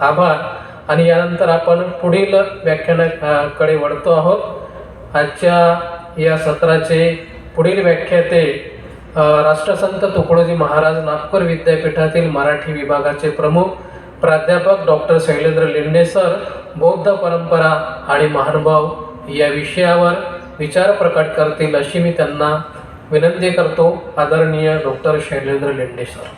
आभार. आणि यानंतर आपण पुढील व्याख्यानाकडे वळतो आहोत. आजच्या या सत्राचे पुढील व्याख्याते राष्ट्रसंत तुकडोजी महाराज नागपूर विद्यापीठातील मराठी विभागाचे प्रमुख प्राध्यापक डॉक्टर शैलेंद्र लिंडे सर बौद्ध परंपरा आणि महानुभाव या विषयावर विचार प्रकट करतील अशी मी त्यांना विनंती करतो आदरणीय डॉक्टर शैलेंद्र लिंडे सर.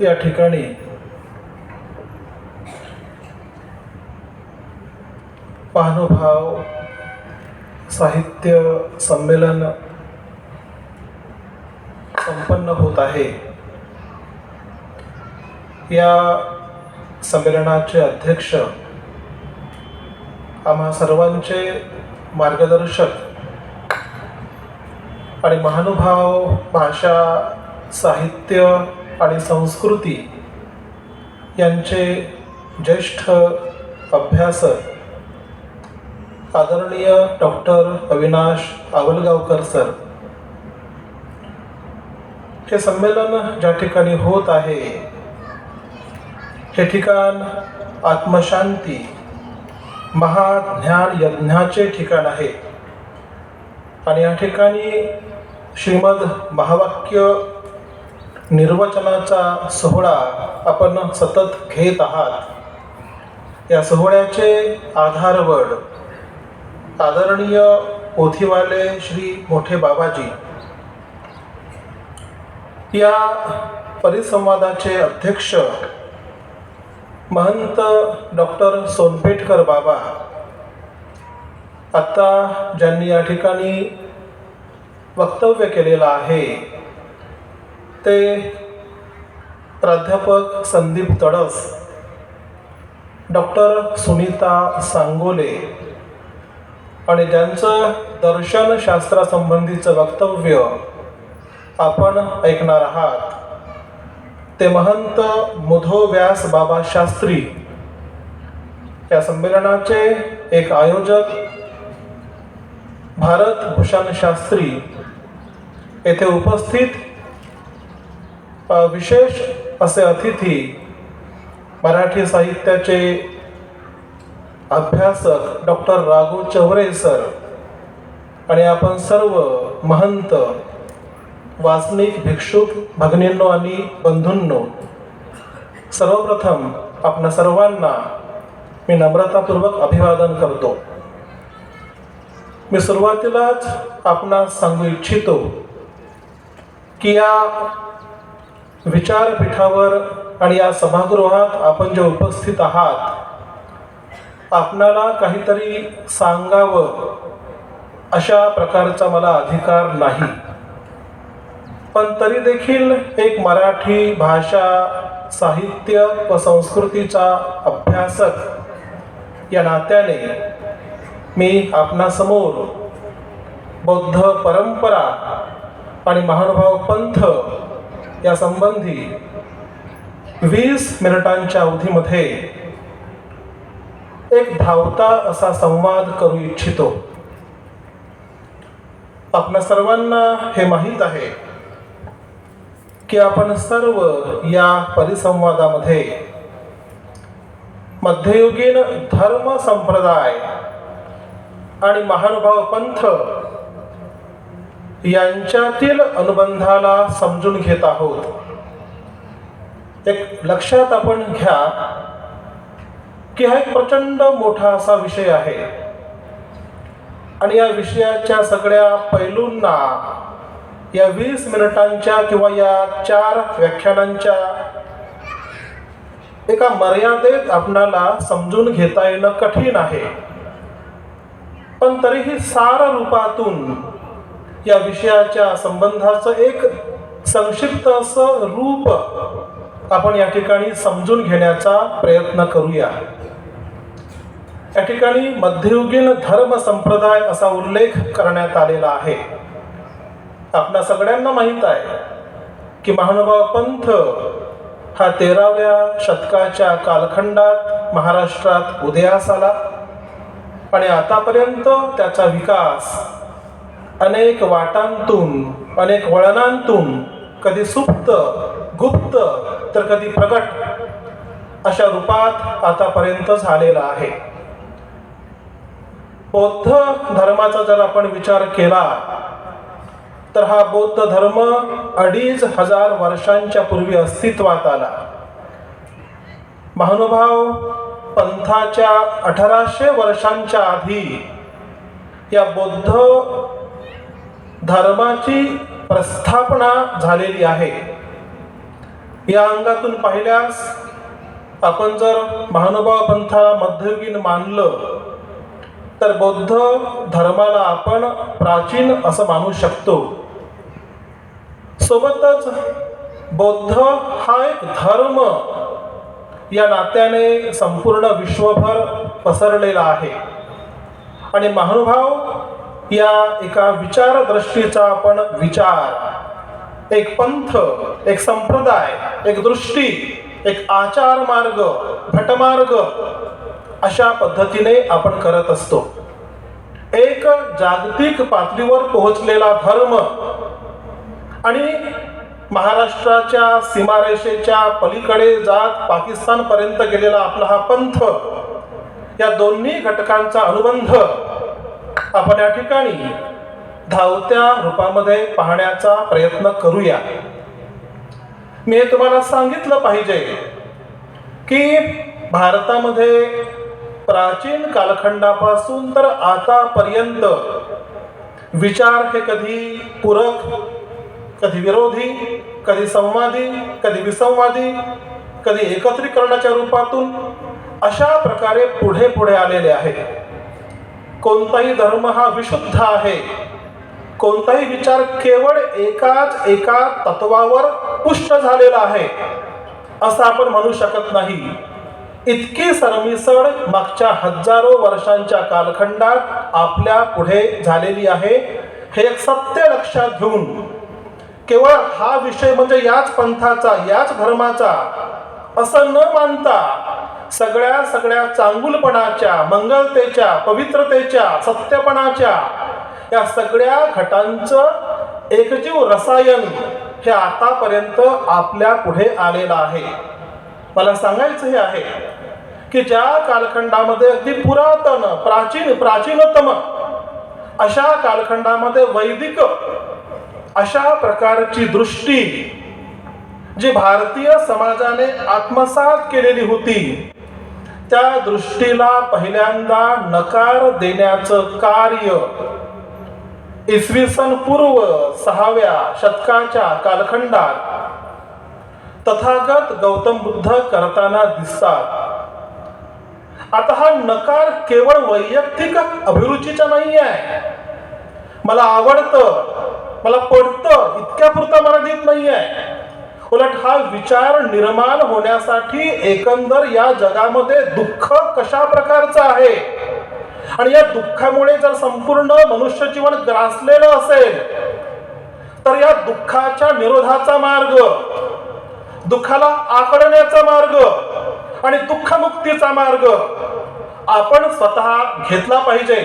या ठिकाणी महानुभाव साहित्य संमेलन संपन्न होत आहे. या संमेलनाचे अध्यक्ष आम्हा सर्वांचे मार्गदर्शक आणि महानुभाव भाषा साहित्य आणि संस्कृती यांचे ज्येष्ठ अभ्यासक आदरणीय डॉक्टर अविनाश आवलगावकर सर. हे संमेलन ज्या ठिकाणी होत आहे हे ठिकाण आत्मशांती महाज्ञान यज्ञाचे ठिकाण आहे. आणि या ठिकाणी श्रीमद महावाक्य निर्वचनाचा सोहळा आपण सतत घेत आहात. या सोहळ्याचे आधारवड आदरणीय पोथीवाले श्री मोठे बाबाजी. या परिसंवादाचे अध्यक्ष महंत डॉक्टर सोनपेठकर बाबा. आत्ता ज्यांनी या ठिकाणी वक्तव्य केलेलं आहे ते प्राध्यापक संदीप तडस डॉक्टर सुनीता सांगोले आणि ज्यांचं दर्शनशास्त्रासंबंधीचं वक्तव्य आपण ऐकणार आहात ते महंत मुधो व्यास बाबा शास्त्री या संमेलनाचे एक आयोजक भारत भूषण शास्त्री येथे उपस्थित विशेष असे अतिथी मराठी साहित्याचे अभ्यासक डॉक्टर राघू चौरे सर आणि आपण सर्व महंत वाचनिक भिक्षुक भगिनींनो आणि बंधूंनो सर्वप्रथम आपणा सर्वांना मी नम्रतापूर्वक अभिवादन करतो. मी सुरुवातीलाच आपणास सांगू इच्छितो की या विचारपीठावर आणि या सभागृहात आपण जे उपस्थित आहात आपणाला काहीतरी सांगावं अशा प्रकारचा मला अधिकार नाही. पण तरी देखील एक मराठी भाषा साहित्य व संस्कृतीचा अभ्यासक या नात्याने मी आपणासमोर बौद्ध परंपरा आणि महानुभाव पंथ या संबंधी वीस मिनिटांच्या अवधीमध्ये एक धावता असा संवाद करू इच्छितो. आपण सर्वांना हे माहीत आहे की आपण सर्व या परिसंवादामध्ये मध्ययुगीन धर्म संप्रदाय आणि महानुभाव पंथ यांच्यातील अनुबंधाला समजून घेत आहोत. एक लक्षात आपण घ्या की हा एक प्रचंड मोठा असा विषय आहे. आणि या विषयाच्या सगळ्या पैलूंना या वीस मिनिटांच्या किंवा या चार व्याख्यानांच्या एका मर्यादेत आपणाला समजून घेता येणं कठीण आहे. पण तरीही सार रूपातून या विषयाच्या संबंधाचं एक संक्षिप्त असं रूप आपण या ठिकाणी समजून घेण्याचा प्रयत्न करूया. या ठिकाणी मध्ययुगीन धर्म संप्रदाय असा उल्लेख करण्यात आलेला आहे. आपल्या सगळ्यांना माहीत आहे की महानुभाव पंथ हा तेराव्या शतकाच्या कालखंडात महाराष्ट्रात उदयास आला आणि आतापर्यंत त्याचा विकास अनेक वाटांतून अनेक वळणांतून कधी सुप्त गुप्त तर कधी प्रगट अशा रूपात आतापर्यंत झालेला आहे. बौद्ध धर्माचा जर आपण विचार केला तर हा बौद्ध धर्म अडीच हजार वर्षांच्या पूर्वी अस्तित्वात आला. महानुभाव पंथाच्या अठराशे वर्षांच्या आधी या बौद्ध धर्माची प्रस्थापना झालेली आहे. या अंगातून पाहिल्यास आपण जर महानुभाव पंथाला मध्ययुगीन मानलं तर बौद्ध धर्माला आपण प्राचीन असं मानू शकतो. सोबतच बौद्ध हा एक धर्म या नात्याने संपूर्ण विश्वभर पसरलेला आहे. आणि महानुभाव या एका विचारदृष्टीचा आपण विचार एक पंथ एक संप्रदाय एक दृष्टी एक आचार मार्ग भटमार्ग अशा पद्धतीने आपण करत असतो. एक जागतिक पातळीवर पोहोचलेला धर्म आणि महाराष्ट्राच्या सीमारेषेच्या पलीकडे जात पाकिस्तानपर्यंत गेलेला आपला हा पंथ या दोन्ही घटकांचा अनुबंध आपण या ठिकाणी धावत्या रूपामध्ये पाहण्याचा प्रयत्न करूया. मी तुम्हाला सांगितलं पाहिजे की भारतामध्ये प्राचीन कालखंडापासून तर आतापर्यंत विचार हे कधी पूरक कधी विरोधी कधी संवादी कधी विसंवादी कधी एकत्रीकरणाच्या रूपातून अशा प्रकारे पुढे पुढे आलेले आहेत. कोणताही धर्म हा विशुद्ध आहे. कोणताही विचार केवळ एकाच एका तत्वावर पुष्ट झालेला आहे. असं आपण म्हणू शकत नाही. इतकी सरमिसळ मागच्या हजारो वर्षांच्या कालखंडात आपल्या पुढे झालेली आहे. हे एक सत्य लक्षात घेऊन. केवळ हा विषय म्हणजे याच पंथाचा याच धर्माचा असं न मानता सगळ्या सगळ्या चांगुलपणाच्या मंगलतेच्या पवित्रतेच्या सत्यपणाच्या या सगळ्या घटांचं एकजीव रसायन हे आतापर्यंत आपल्या पुढे आलेलं आहे. मला सांगायचं हे आहे की ज्या कालखंडामध्ये अगदी पुरातन प्राचीन प्राचीनतम अशा कालखंडामध्ये वैदिक अशा प्रकारची दृष्टी जी भारतीय समाजाने आत्मसात केलेली होती त्या दृष्टीला पहिल्यांदा नकार देण्याचं कार्य इसवी सन पूर्व सहाव्या शतकाच्या कालखंडात तथागत गौतम बुद्ध करताना दिसतात. आता हा नकार केवळ वैयक्तिक अभिरुचीचा नाही आहे मला आवडतं मला पडतं इतक्या पुरता मराठीत नाही आहे उलट हा विचार निर्माण होण्यासाठी एकंदर या जगामध्ये दुःख कशा प्रकारचं आहे? आणि या दुःखामुळे जर संपूर्ण मनुष्य जीवन ग्रासलेलं असेल तर या दुःखाच्या निरोधाचा मार्ग दुःखाला आकडण्याचा मार्ग आणि दुःखमुक्तीचा मार्ग आपण स्वतः घेतला पाहिजे.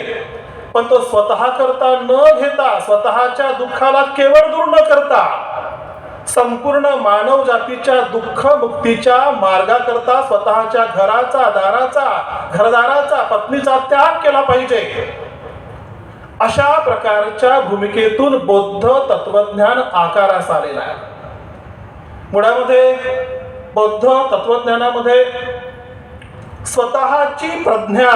पण तो स्वतः करता न घेता स्वतःच्या दुःखाला केवळ दूर न करता संपूर्ण मानव जातीच्या दुःख मुक्तीच्या मार्गाकरता स्वतःच्या घराचा दाराचा घरदाराचा पत्नीचा त्याग केला पाहिजे. अशा प्रकारच्या भूमिकेतून बौद्ध तत्वज्ञान आकारास आलेला आहे. मुळामध्ये बौद्ध तत्वज्ञानामध्ये स्वतःची प्रज्ञा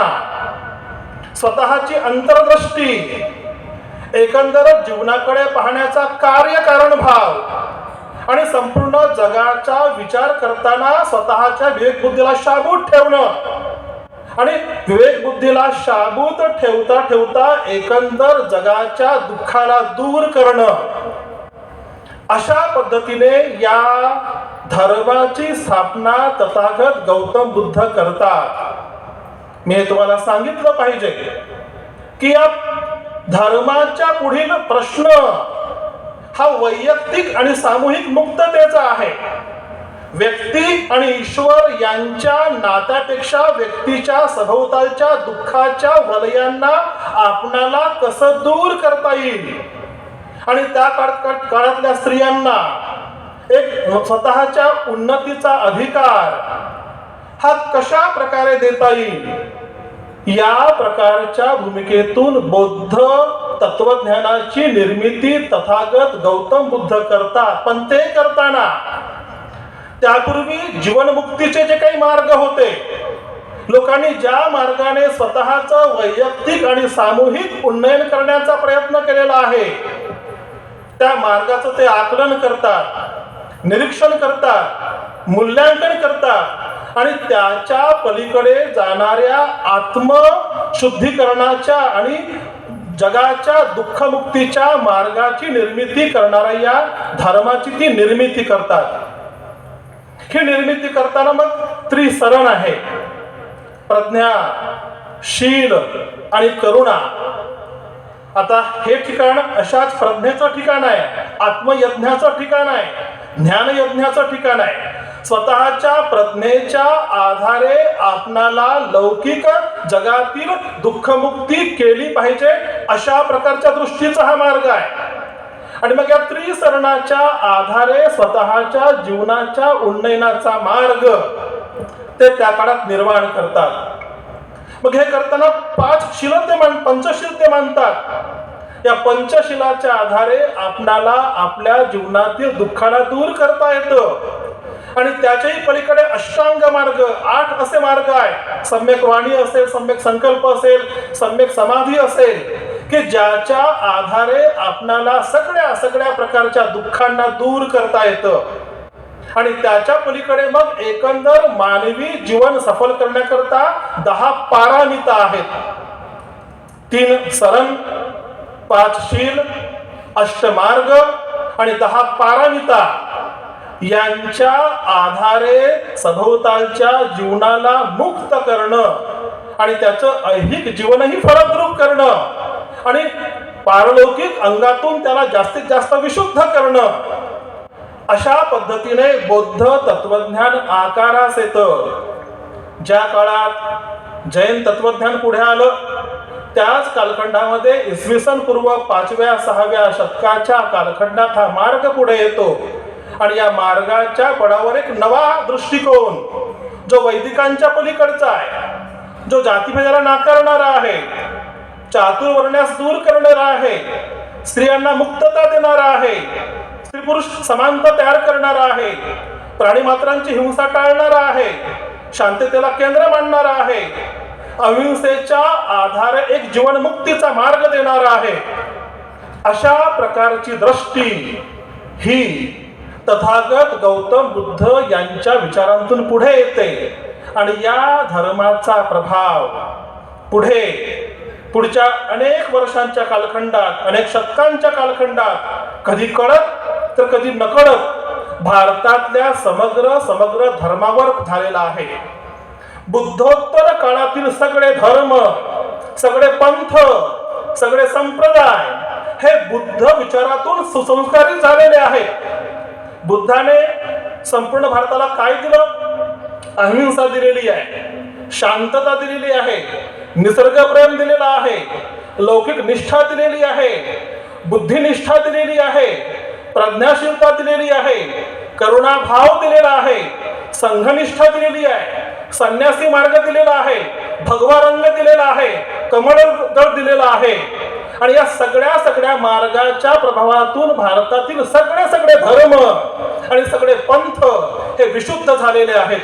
स्वतःची अंतर्दृष्टी एकंदर जीवनाकडे पाहण्याचा कार्यकारण भाव आणि संपूर्ण जगाचा विचार करताना स्वतःच्या विवेकबुद्धीला शाबूत ठेवणं. आणि विवेक बुद्धीला शाबूत ठेवता ठेवता एकंदर जगाच्या दुःखाला दूर करणं. अशा पद्धतीने या धर्माची स्थापना तथागत गौतम बुद्ध करतात. मी तुम्हाला सांगितलं पाहिजे की या धर्माच्या पुढील प्रश्न हा वैयक्तिक आणि सामूहिक मुक्ततेचा आहे. व्यक्ती आणि ईश्वर यांच्या नात्यापेक्षा व्यक्तीच्या सभोवतालच्या दुःखाच्या वलयांना आपणाला कसं दूर करता येईल? आणि त्या काळातल्या स्त्रियांना एक स्वतःच्या उन्नतीचा अधिकार हा कशा प्रकारे देता येईल? या प्रकारच्या भूमिकेतून बौद्ध तत्वज्ञानाची निर्मिती तथागत गौतम बुद्ध करतात. पण ते करताना त्यापूर्वी जीवनमुक्तीचे जे काही मार्ग होते लोकांनी ज्या मार्गाने स्वतःच वैयक्तिक आणि सामूहिक उन्नयन करण्याचा प्रयत्न केलेला आहे त्या मार्गाचं ते आकलन करतात निरीक्षण करतात मूल्यांकन करतात आणि त्याच्या पलीकडे जाणाऱ्या आत्मशुद्धीकरणाच्या आणि जगाच्या दुःखमुक्तीच्या मार्गाची निर्मिती करणाऱ्या या धर्माची ती निर्मिती करतात. ही निर्मिती करताना मग त्रिसरण आहे. प्रज्ञा शील आणि करुणा. आता हे ठिकाण अशाच प्रज्ञेचं ठिकाण आहे आत्मयज्ञाचं ठिकाण आहे ज्ञानयज्ञाचं ठिकाण आहे. स्वतःच्या प्रज्ञेच्या आधारे आपणाला लौकिक जगातील दुःखमुक्ती केली पाहिजे अशा प्रकारच्या दृष्टीचा हा मार्ग आहे. आणि मग या त्रिसरणाच्या आधारे स्वतःच्या जीवनाच्या उन्नयनाचा मार्ग ते त्या काळात निर्माण करतात. मग हे करताना पाच शिल ते मान पंचशील ते मानतात. या पंचशिलाच्या आधारे आपणाला आपल्या जीवनातील दुःखाला दूर करता येतं. आणि त्याच्याही पलीकडे अष्टांग मार्ग आठ असे मार्ग आहे सम्यक वाणी असेल सम्यक संकल्प असेल सम्यक समाधी असेल की ज्याच्या आधारे आपणाला सगळ्या सगळ्या प्रकारच्या दुःखांना दूर करता येतं. आणि त्याच्या पलीकडे मग एकंदर मानवी जीवन सफल करण्याकरता दहा पारामिता आहेत. तीन सरण पाच शील अष्टमार्ग आणि दहा पारामिता. यांच्या आधारे सभोवतालच्या जीवनाला मुक्त करणं आणि त्याचं ऐहिक जीवनही फलद्रूप करणं आणि पारलौकिक अंगातून त्याला जास्तीत जास्त विशुद्ध करणं. अशा पद्धतीने बौद्ध तत्वज्ञान आकारास येतं. ज्या काळात जैन तत्वज्ञान पुढे आलं त्याच कालखंडामध्ये इसवी सन पूर्व पाचव्या सहाव्या शतकाच्या कालखंडात हा मार्ग पुढे येतो. आणि या मार्गाच्या बळावर एक नवा दृष्टिकोन जो वैदिकांच्या पलीकडचा आहे जो जातीभेदाला नाकारणारा आहे चातुर्वर्ण्यास दूर करणारा आहे स्त्रियांना मुक्तता देणारा आहे स्त्री पुरुष समानता तयार करणारा आहे प्राणी मात्रांची हिंसा टाळणारा आहे शांततेला केंद्र मांडणारा आहे अहिंसेच्या आधारे एक जीवनमुक्तीचा मार्ग देणारा आहे. अशा प्रकारची दृष्टी ही तथागत गौतम बुद्ध यांच्या विचारांतून पुढे येते. आणि या धर्माचा प्रभाव पुढे पुढच्या अनेक वर्षांच्या कालखंडात अनेक शतकांच्या कालखंडात कधी कळत तर कधी नकळत भारतातल्या समग्र समग्र धर्मावर झालेला आहे. बुद्धोत्तर काळातील सगळे धर्म सगळे पंथ सगळे संप्रदाय हे बुद्ध विचारातून सुसंस्कारित झालेले आहेत. बुद्धाने संपूर्ण भारताला काय दिलं? अहिंसा दिलेली आहे शांतता दिलेली आहे निसर्गप्रेम दिलेला आहे लौकिक निष्ठा दिलेली आहे बुद्धिनिष्ठा दिलेली आहे प्रज्ञाशीलता दिलेली आहे करुणाभाव दिलेला आहे संघनिष्ठा दिलेली आहे संन्यासी मार्ग दिलेला आहे भगवा रंग दिलेला आहे कमळ दळ दिलेला आहे. आणि या सगळ्या सगळ्या मार्गाच्या प्रभावातून भारतातील सगळे सगळे धर्म आणि सगळे पंथ हे विशुद्ध झालेले आहेत.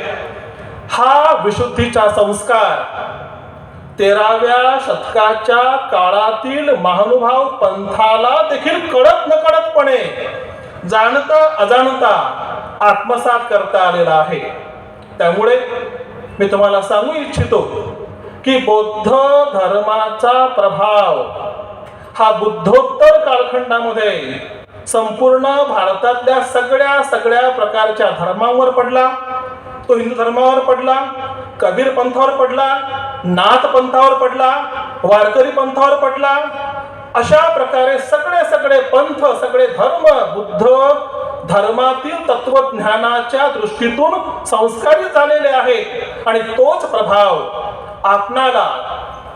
हा विशुद्धीचा संस्कार तेराव्या शतकाच्या काळातील महानुभाव पंथाला देखील कळत नकळतपणे जाणता अजाणता आत्मसात करता आलेला आहे. त्यामुळे मी तुम्हाला सांगू इच्छितो की बौद्ध धर्माचा प्रभाव हा बुद्धोत्तर कालखंडामध्ये संपूर्ण भारतातल्या सगळ्या सगळ्या प्रकारच्या धर्मांवर पडला. तो हिंदू धर्मावर पडला कबीर पंथावर पडला नाथ पंथावर पडला वारकरी पंथावर पडला. अशा प्रकारे सगळे सगळे पंथ सगळे धर्म बुद्ध धर्मातील तत्वज्ञानाच्या दृष्टीतून संस्कारित झालेले आहेत. आणि तोच प्रभाव आपणाला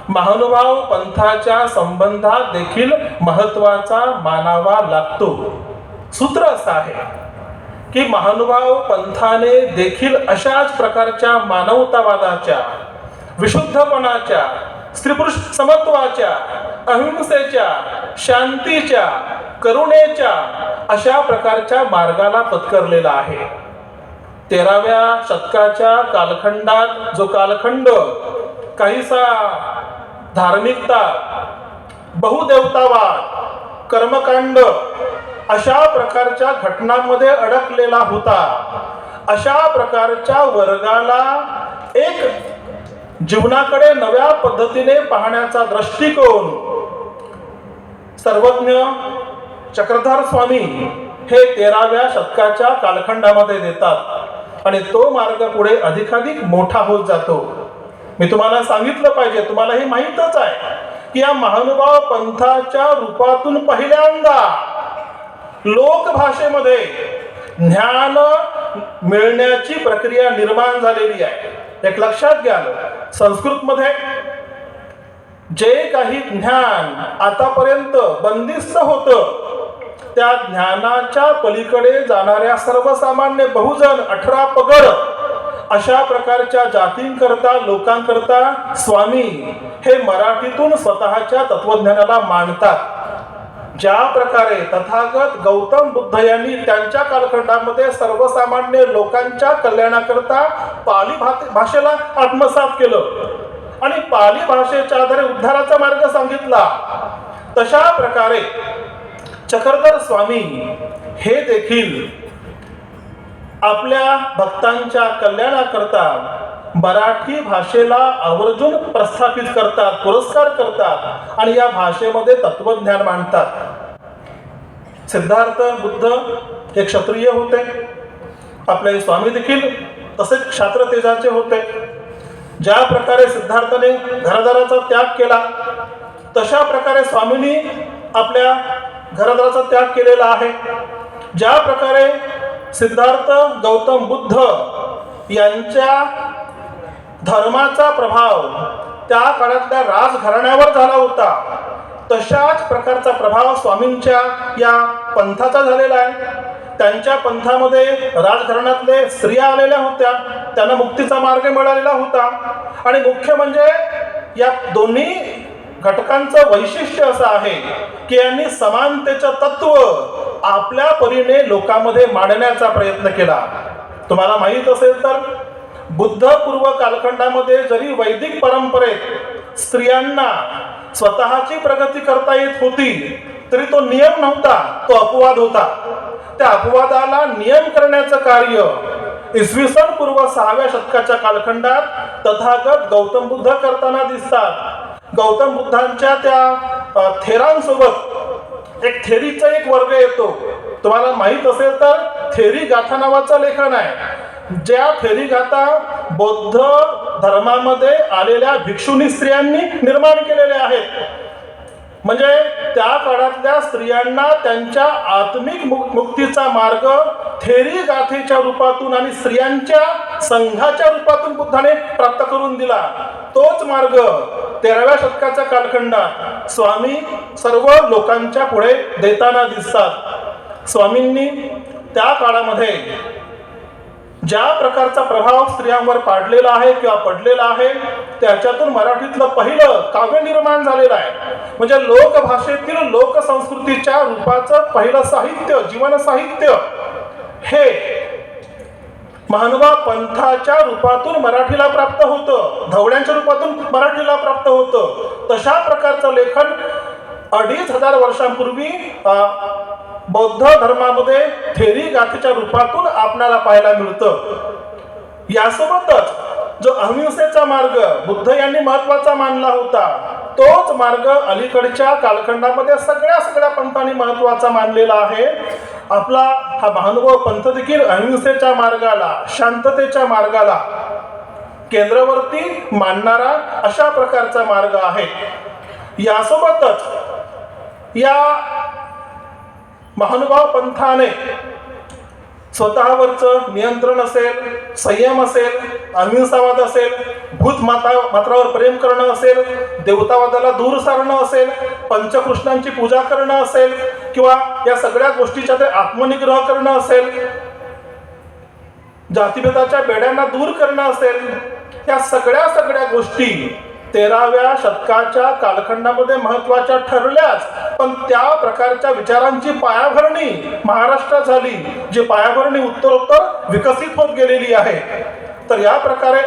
महानुभाव पंथाच्या संबंधात देखील महत्त्वाचा मानावा लागतो. सूत्र असं आहे की महानुभाव पंथाने देखील अशाच प्रकारच्या मानवतावादाच्या विशुद्धपणाच्या स्त्रीपुरुष समत्वाच्या अहिंसेच्या शांतीच्या करुणेच्या अशा प्रकारच्या मार्गाला पत्करलेला आहे. तेराव्या शतकाच्या कालखंडात जो कालखंड काहीसा धार्मिकता बहुदेवतावाद कर्मकांड अशा प्रकारच्या घटनांमध्ये अडकलेला होता. अशा प्रकारच्या वर्गाला एक जीवनाकडे नव्या पद्धतीने पाहण्याचा दृष्टिकोन सर्वज्ञ चक्रधार स्वामी हे तेराव्या शतकाच्या कालखंडामध्ये देतात. आणि तो मार्ग पुढे अधिकाधिक मोठा होत जातो. मी तुम्हाला सांगितलं पाहिजे तुम्हाला हे माहीतच आहे की या महानुभाव पंथाच्या रूपातून पहिल्यांदा लोकभाषेमध्ये ज्ञान मिळण्याची प्रक्रिया निर्माण झालेली आहे. एक लक्षात घ्या संस्कृतमध्ये जे काही ज्ञान आतापर्यंत बंदिस्त होतं त्या ज्ञानाच्या पलीकडे जाणाऱ्या सर्वसामान्य बहुजन अठरा पगड अशा प्रकारच्या जातींकरता लोकांकरता स्वामी हे मराठीतून स्वतःच्या तत्वज्ञानाला मांडतात. ज्या प्रकारे तथागत गौतम बुद्ध यांनी त्यांच्या कालखंडामध्ये सर्वसामान्य लोकांच्या कल्याणाकरता पाली भाषेला आत्मसात केलं आणि पाली भाषेच्या आधारे उद्धाराचा मार्ग सांगितला तशा प्रकारे चक्रधर स्वामी हे देखील आपल्या भक्तांच्या कल्याणाकरता मराठी भाषेला आवर्जून प्रस्थापित करतात पुरस्कार करतात आणि या भाषेमध्ये तत्वज्ञान मांडतात. सिद्धार्थ बुद्ध हे क्षत्रिय होते. आपले स्वामी देखील तसेच क्षात्र तेजाचे होते. ज्या प्रकारे सिद्धार्थने घरादाराचा त्याग केला तशा प्रकारे स्वामींनी आपल्या घरादाराचा त्याग केलेला आहे. ज्या प्रकारे सिद्धार्थ गौतम बुद्ध यांच्या धर्माचा प्रभाव त्या काळातल्या राजघराण्यावर झाला होता. तशाच प्रकारचा प्रभाव स्वामींच्या या पंथाचा झालेला आहे. त्यांच्या पंथामध्ये राजघराण्यातले स्त्रिया आलेल्या होत्या. त्यांना मुक्तीचा मार्ग मिळालेला होता. आणि मुख्य म्हणजे या दोन्ही घटकांचं वैशिष्ट्य असं आहे की यांनी समानतेचं तत्व आपल्या परीने लोकांमध्ये मांडण्याचा प्रयत्न केला. तुम्हाला माहीत असेल तर बुद्धपूर्व कालखंडामध्ये जरी वैदिक परंपरेत स्त्रियांना स्वतःची प्रगती करता येत होती तरी तो नियम नव्हता तो अपवाद होता. त्या अपवादाला नियम करण्याचं कार्य इसवी सन पूर्व सहाव्या शतकाच्या कालखंडात तथागत गौतम बुद्ध करताना दिसतात. गौतम बुद्धांच्या त्या थेरांसोबत एक थेरीचा एक वर्ग येतो. तुम्हाला माहीत असेल तर थेरी गाथा नावाचं लेखन आहे. ज्या थेरी गाथा बौद्ध धर्मामध्ये आलेल्या भिक्षुनी स्त्रियांनी निर्माण केलेल्या आहेत. म्हणजे त्या काळातल्या स्त्रियांना त्यांच्या आत्मिक मुक्तीचा मार्ग थेरी गाथेच्या रूपातून आणि स्त्रियांच्या संघाच्या रूपातून बुद्धाने प्राप्त करून दिला. तोच मार्ग तेराव्या शतकाच्या कालखंडात स्वामी सर्व लोकांच्या पुढे देताना दिसतात. स्वामींनी त्या काळामध्ये ज्या प्रकारचा प्रभाव स्त्रियांवर पाडलेला आहे किंवा पडलेला आहे त्याच्यातून मराठीतलं पहिलं काव्य निर्माण झालेलं आहे. म्हणजे लोकभाषेतील लोकसंस्कृतीच्या रूपाचं पहिलं साहित्य जीवन साहित्य. हे मानवा पंथाच्या रूपातून मराठीला प्राप्त होतं. धवड्यांच्या रूपातून मराठीला प्राप्त होतं. तशा प्रकारचं लेखन अडीच हजार वर्षांपूर्वी बौद्ध धर्मामध्ये थेरी गाथेच्या रूपातून आपणाला पाहायला मिळतं. यासोबतच जो अहिंसेचा मार्ग बुद्ध यांनी महत्त्वाचा मानला होता तोच मार्ग अलीकडच्या कालखंडामध्ये सगळ्या सगळ्या पंथांनी महत्त्वाचा मानलेला आहे. आपला हा महानुभव पंथ देखील अहिंसेच्या मार्गाला शांततेच्या मार्गाला केंद्रवर्ती मांडणारा अशा प्रकारचा मार्ग आहे. यासोबतच या महानुभाव पंथाने स्वतःवरचं नियंत्रण असेल संयम असेल अहिंसावाद असेल भूत माता मात्रावर प्रेम करणं असेल देवतावादाला दूर सारणं असेल पंचकृष्णांची पूजा करणं असेल किंवा या सगळ्या गोष्टीच्या ते आत्मनिग्रह करणं असेल जातीभेदाच्या बेड्यांना दूर करणं असेल या सगळ्या सगळ्या गोष्टी तेराव्या शतकाच्या कालखंडामध्ये महत्त्वाच्या ठरल्याच पण त्या प्रकारच्या विचारांची पायाभरणी महाराष्ट्रात झाली जी पायाभरणी उत्तरोत्तर विकसित होत गेलेली आहे. तर या प्रकारे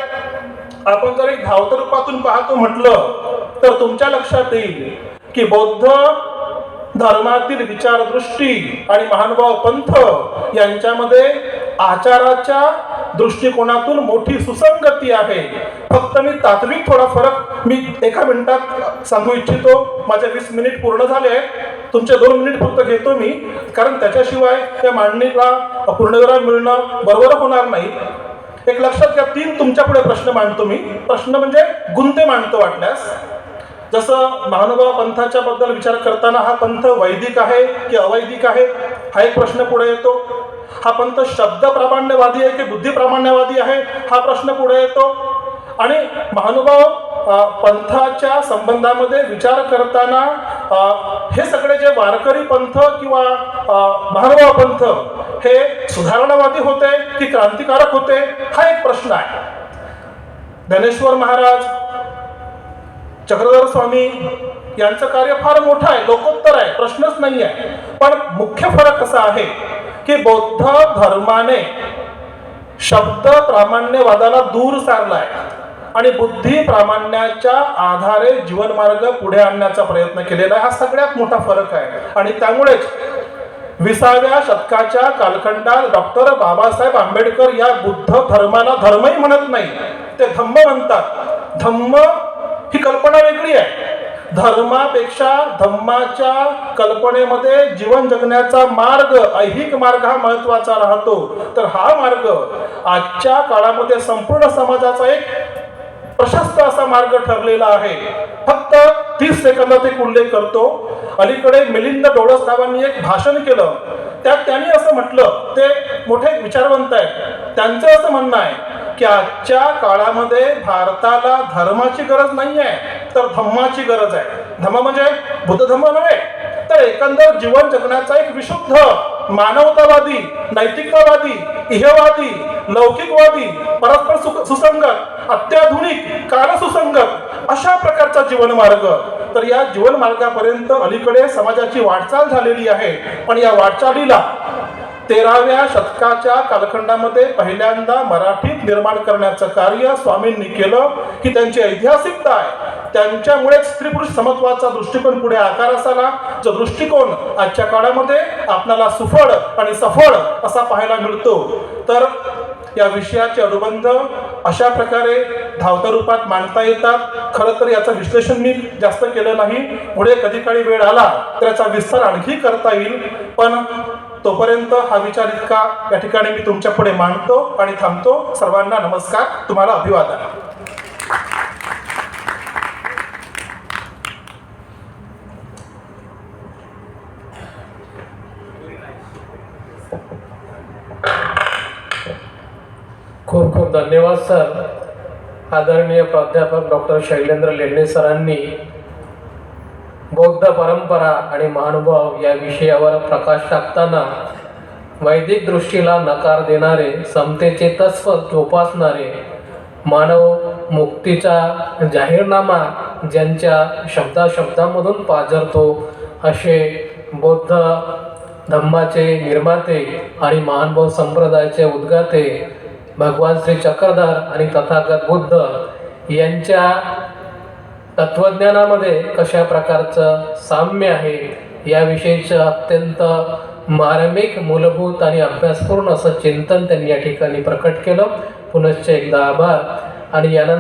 आपण जर एक धावत रूपातून पाहतो म्हटलं तर तुमच्या लक्षात येईल की बौद्ध धर्मातील विचारदृष्टी आणि महानुभाव पंथ यांच्यामध्ये आचाराच्या दृष्टिकोनातून मोठी सुसंगती आहे. फक्त मी तात्विक थोडा फरक मी एका मिनिटात सांगू इच्छितो. माझे वीस मिनिट पूर्ण झाले. तुमचे दोन मिनिट फक्त घेतो मी. कारण त्याच्याशिवाय त्या मांडणीला पूर्णविराम मिळणं बरोबर होणार नाही. एक लक्षात घ्या तीन तुमच्यापुढे प्रश्न मांडतो मी. प्रश्न म्हणजे गुंते मांडतो वाटल्यास. जसं महानुभाव पंथाच्या बद्दल विचार करताना हा पंथ वैदिक आहे की अवैदिक आहे हा एक प्रश्न पुढे येतो. हा पंथ शब्द प्रामाण्यवादी आहे की बुद्धी प्रामाण्यवादी आहे? हा प्रश्न पुढे येतो. आणि महानुभाव पंथाच्या संबंधामध्ये विचार करताना हे सगळे जे वारकरी पंथ किंवा महानुभाव पंथ हे सुधारणावादी होते की क्रांतिकारक होते? हा एक प्रश्न आहे. ज्ञानेश्वर महाराज चक्रधर स्वामी यांचं कार्य फार मोठं आहे लोकोत्तर आहे प्रश्नच नाही आहे पण मुख्य फरक असा आहे? की बौद्ध धर्माने शब्द प्रामाण्यवादाला दूर सारलाय आणि बुद्धी प्रामाण्याच्या आधारे जीवनमार्ग पुढे आणण्याचा प्रयत्न केलेला आहे. हा सगळ्यात मोठा फरक आहे. आणि त्यामुळेच विसाव्या शतकाच्या कालखंडात डॉक्टर बाबासाहेब आंबेडकर या बुद्ध धर्माला धर्मही म्हणत नाही. ते धम्म म्हणतात. धम्म ही कल्पना वेगळी आहे. धर्मापेक्षा धम्माच्या कल्पनेमध्ये जीवन जगण्याचा मार्ग ऐहिक मार्ग हा महत्त्वाचा राहतो. तर हा मार्ग आजच्या काळामध्ये संपूर्ण समाजाचा एक प्रशस्त असा मार्ग ठरलेला आहे. फक्त तीस सेकंदात एक उल्लेख करतो. अलीकडे मिलिंद डोळसरावांनी एक भाषण केलं. त्यात त्यांनी असं म्हटलं ते मोठे विचारवंत आहेत. त्यांचं असं म्हणणं आहे की आजच्या काळामध्ये भारताला धर्माची गरज नाही आहे तर धम्माची गरज आहे. धम्म म्हणजे बुद्ध धम्म नव्हे तर एकंदर जीवन जगण्याचा एक विशुद्ध मानवतावादी नैतिकतावादी इहवादी लौकिकवादी परस्पर सुसंगत अत्याधुनिक कालसुसंगत अशा प्रकारचा जीवन मार्ग तर या जीवन मार्गापर्यंत अलीकडे समाजाची वाटचाल झालेली आहे. पण या वाटचालीला तेराव्या शतकाच्या कालखंडामध्ये पहिल्यांदा मराठीत निर्माण करण्याचं कार्य स्वामींनी केलं ही त्यांची ऐतिहासिकता आहे. त्यांच्यामुळेच स्त्री पुरुष समत्वाचा दृष्टिकोन पुढे आकारास आला जो दृष्टिकोन आजच्या काळामध्ये आपल्याला सुफळ आणि सफळ असा पाहायला मिळतो. तर या विषयाचे अनुबंध अशा प्रकारे धावत्या रूपात मांडता येतात. खरं तर याचं विश्लेषण मी जास्त केलं नाही. पुढे कधी काळी वेळ आला तर याचा विस्तार आणखी करता येईल. पण तोपर्यंत हा विचार इतका या ठिकाणी मी तुमच्यापुढे मांडतो आणि थांबतो. सर्वांना नमस्कार. तुम्हाला अभिवादन. खूप खूप धन्यवाद सर. आदरणीय प्राध्यापक डॉक्टर शैलेंद्र लेंडे सरांनी बौद्ध परंपरा आणि महानुभाव या विषयावर प्रकाश टाकताना वैदिक दृष्टीला नकार देणारे समतेचे तत्व जोपासणारे मानव मुक्तीचा जाहीरनामा ज्यांच्या शब्दाशब्दामधून पाझरतो असे बौद्ध धम्माचे निर्माते आणि महानुभाव संप्रदायाचे उद्गाते भगवान श्री चक्रधर आणि तथागत बुद्ध यांच्या तत्वज्ञानामध्ये कशा प्रकारचं साम्य आहे याविषयीचं अत्यंत मार्मिक मूलभूत आणि अभ्यासपूर्ण असं चिंतन त्यांनी या ठिकाणी प्रकट केलं. पुनश्च एकदा आभार. आणि यानंतर